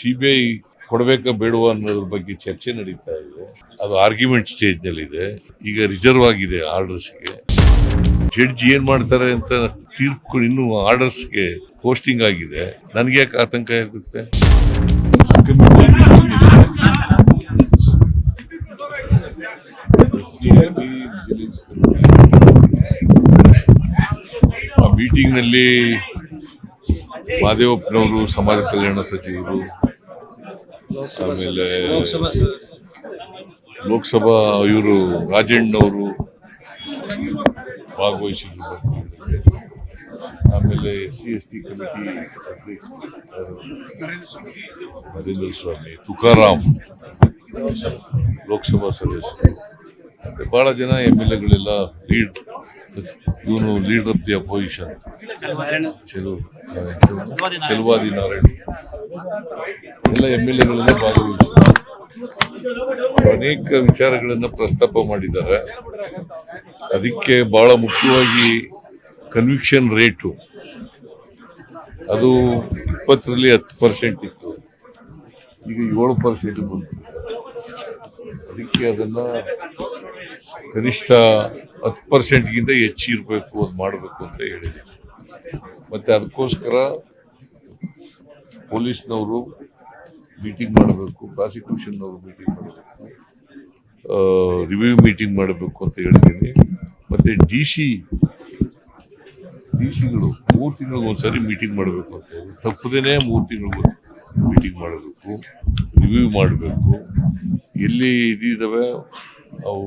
C B I ಕೊಡಬೇಕಾ ಬೇಡವಾ ಅನ್ನೋದ್ರ ಬಗ್ಗೆ ಚರ್ಚೆ ನಡೀತಾ ಇದೆ. ಅದು ಆರ್ಗ್ಯುಮೆಂಟ್ ಸ್ಟೇಜ್ನಲ್ಲಿ ಇದೆ ಈಗ ರಿಸರ್ವ್ ಆಗಿದೆ ಆರ್ಡರ್ಸ್ಗೆ ಜಡ್ಜ್ ಏನ್ ಮಾಡ್ತಾರೆ ಅಂತ ತೀರ್ಪು ಇನ್ನು ಆರ್ಡರ್ಸ್ಗೆ ಪೋಸ್ಟಿಂಗ್ ಆಗಿದೆ. ನನಗೆ ಯಾಕೆ ಆತಂಕ ಆಗುತ್ತೆ? ಆ ಮೀಟಿಂಗ್ನಲ್ಲಿ ಮಾದೇವಪ್ಪನವರು ಸಮಾಜ ಕಲ್ಯಾಣ ಸಚಿವರು ಆಮೇಲೆ ಲೋಕಸಭಾ ಇವರು ರಾಜಣ್ಣವರು ಭಾಗವಹಿಸಿದ್ರು. ಆಮೇಲೆ S C S T committee Narendra Swamy, Tukaram Lok Sabha ಸದಸ್ಯರು. ಬಹಳ ಜನ ಎಂ ಎಲ್ ಎಗಳೆಲ್ಲ ಲೀಡ್ ಇವನು ಲೀಡರ್ ಆಫ್ ದಿ ಅಪೋಸಿಷನ್ ಚೆಲು ಚೆಲುವಾದಿ ನಾರಾಯಣ ಎಲ್ಲ ಎಂ ಎಲ್ ಎಗಳೆಲ್ಲ ಭಾಗವಹಿಸಿದ್ದಾರೆ ಅನೇಕ ವಿಚಾರಗಳನ್ನು ಪ್ರಸ್ತಾಪ ಮಾಡಿದ್ದಾರೆ. ಅದಕ್ಕೆ ಬಹಳ ಮುಖ್ಯವಾಗಿ ಕನ್ವಿಕ್ಷನ್ ರೇಟು ಅದು ಇಪ್ಪತ್ತರಲ್ಲಿ ಹತ್ತು ಪರ್ಸೆಂಟ್ ಇತ್ತು. ಈಗ ಏಳು ಪರ್ಸೆಂಟ್ ಬಂತು. ಅದಕ್ಕೆ ಅದನ್ನ ಕನಿಷ್ಠ ಹತ್ತು ಪರ್ಸೆಂಟ್ಗಿಂತ ಹೆಚ್ಚು ಇರಬೇಕು, ಅದು ಮಾಡಬೇಕು ಅಂತ ಹೇಳಿದೆ. ಮತ್ತು ಅದಕ್ಕೋಸ್ಕರ ಪೊಲೀಸ್ನವರು ಮೀಟಿಂಗ್ ಮಾಡಬೇಕು, ಪ್ರಾಸಿಕ್ಯೂಷನ್ನವರು ಮೀಟಿಂಗ್ ಮಾಡಬೇಕು ರಿವ್ಯೂ ಮೀಟಿಂಗ್ ಮಾಡಬೇಕು ಅಂತ ಹೇಳ್ತೀನಿ ಮತ್ತು ಡಿ ಸಿ, ಡಿ ಸಿಗಳು ಮೂರು ತಿಂಗಳಿಗೊಂದ್ಸರಿ ಮೀಟಿಂಗ್ ಮಾಡಬೇಕು ಅಂತ ಹೇಳಿ ತಪ್ಪದೇನೆ ಮೂರು ತಿಂಗಳಿಗೊಂದು ಮೀಟಿಂಗ್ ಮಾಡಬೇಕು, ರಿವ್ಯೂ ಮಾಡಬೇಕು. ಎಲ್ಲಿ ಇದಿದ್ದಾವೆ ಅವು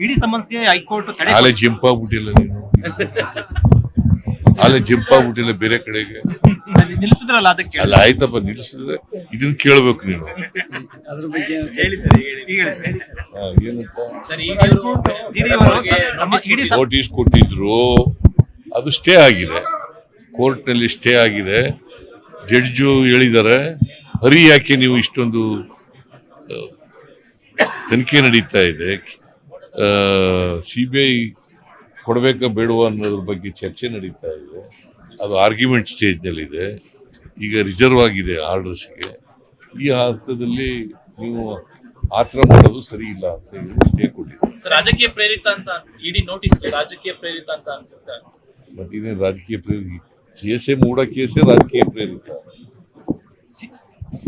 ಇಡಿ ಸಮನ್ಸ್ಗೆ ಹೈಕೋರ್ಟ್ ತಡೆ ಆಲೆ ಜಂಪ್ ಆಗ್ಬಿಟ್ಟಿಲ್ಲ ನೀನು. ಆಲೆ ಜಂಪ್ ಬಿಟ್ಟಿಲ್ಲ ಬೇರೆ ಕಡೆಗೆ. ನಿಲ್ಸಿದ್ರಲ್ಲ ಅದಕ್ಕೆ? ಅಲ್ಲ ಆಯ್ತಪ್ಪ ನಿಲ್ಸಿದ್ರೆ ಇದನ್ನ ಕೇಳ್ಬೇಕು ನೀನು. ಅದ್ರ ಬಗ್ಗೆ ಸಮ- ಇಡೀ ಸಮ- ನೋಟಿಸ್ ಕೊಟ್ಟಿದ್ರು ಅದು ಸ್ಟೇ ಆಗಿದೆ. ಕೋರ್ಟ್ನಲ್ಲಿ ಸ್ಟೇ ಆಗಿದೆ. ಜಡ್ಜು ಹೇಳಿದ್ದಾರೆ ಹರಿ ಯಾಕೆ ನೀವು ಇಷ್ಟೊಂದು ತನಿಖೆ ನಡೀತಾ ಇದೆ? ಸಿ ಬಿ ಐ ಕೊಡಬೇಕಾ ಬೇಡುವ ಅನ್ನೋದ್ರ ಬಗ್ಗೆ ಚರ್ಚೆ ನಡೀತಾ ಇದೆ. ಅದು ಆರ್ಗ್ಯುಮೆಂಟ್ ಸ್ಟೇಜ್ನಲ್ಲಿದೆ ಈಗ ರಿಸರ್ವ್ ಆಗಿದೆ ಆರ್ಡರ್ಸ್ಗೆ ಈ ಹಂತದಲ್ಲಿ ನೀವು ಆ ಥರ ಮಾಡೋದು ಸರಿ ಇಲ್ಲ ಅಂತ ಸ್ಟೇ ಕೊಟ್ಟಿದ್ದಾರೆ. ಸರ್ ರಾಜಕೀಯ ಪ್ರೇರಿತ ಅಂತ ಇಡೀ ನೋಟಿಸ್ ರಾಜಕೀಯ ಪ್ರೇರಿತ ಅಂತ ಅನ್ಸುತ್ತೆ. ಮತ್ತೆ ಇದೇನು ರಾಜಕೀಯ ಪ್ರೇರಿತ ಕೇಸೇ ಮೂಡ ಕೇಸೇ ರಾಜಕೀಯ ಪ್ರೇರಿತ.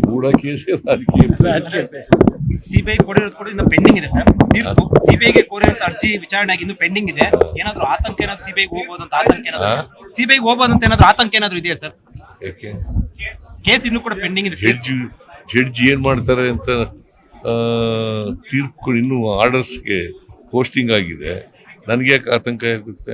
ಮೂಡ ಕೇಸೇ ರಾಜಕೀಯ ಪ್ರೇರಿತ. ಸಿಬಿಐ ಕೊಡಿರೋದು ಕೂಡ ಇನ್ನು ಪೆಂಡಿಂಗ್ ಇದೆ ಸರ್ ತೀರ್ಪು ಸಿಬಿಐಗೆ ಕೋರಿರೋ ಅರ್ಜಿ ವಿಚಾರಣೆ ಆಗಿ ಇನ್ನು ಪೆಂಡಿಂಗ್ ಇದೆ. ಏನಾದ್ರು ಆತಂಕ ಏನಾದ್ರು ಸಿಬಿಐ ಹೋಗ್ಬೋದು ಅಂತ ಆತಂಕ ಏನಾದ್ರು ಸಿಬಿಐ ಹೋಗ್ಬೋದು ಅಂತ ಏನಾದ್ರು ಆತಂಕ ಏನಾದ್ರು ಇದೆಯಾ ಸರ್ ಕೇಸ್ ಇನ್ನು ಕೂಡ ಪೆಂಡಿಂಗ್ ಇದೆ. ಜಡ್ಜ್ ಜಡ್ಜ್ ಏನ್ ಮಾಡ್ತಾರೆ ಅಂತ ತೀರ್ಪು ಇನ್ನು ಆರ್ಡರ್ಸ್ಗೆ ಪೋಸ್ಟಿಂಗ್ ಆಗಿದೆ. ನನಗೆ ಯಾಕೆ ಆತಂಕ ಆಗುತ್ತೆ?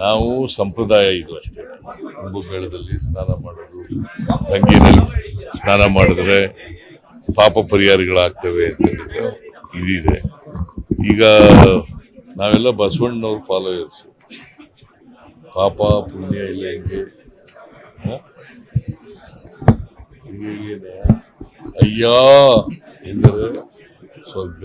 ನಾವು ಸಂಪ್ರದಾಯ ಇದು ಅಷ್ಟೇ. ಕುಂಭಮೇಳದಲ್ಲಿ ಸ್ನಾನ ಮಾಡೋದು ತಂಗಿನಲ್ಲಿ ಸ್ನಾನ ಮಾಡಿದ್ರೆ ಪಾಪ ಪರಿಹಾರಗಳಾಗ್ತವೆ ಅಂತ ಇದಿದೆ. ಈಗ ನಾವೆಲ್ಲ ಬಸವಣ್ಣನವ್ರ ಫಾಲೋಯರ್ಸ್ ಪಾಪ ಪುಣ್ಯ ಇಲ್ಲ ಹೆಂಗೆ? ಅಯ್ಯ ಎಂದರೆ ಸ್ವರ್ಗ.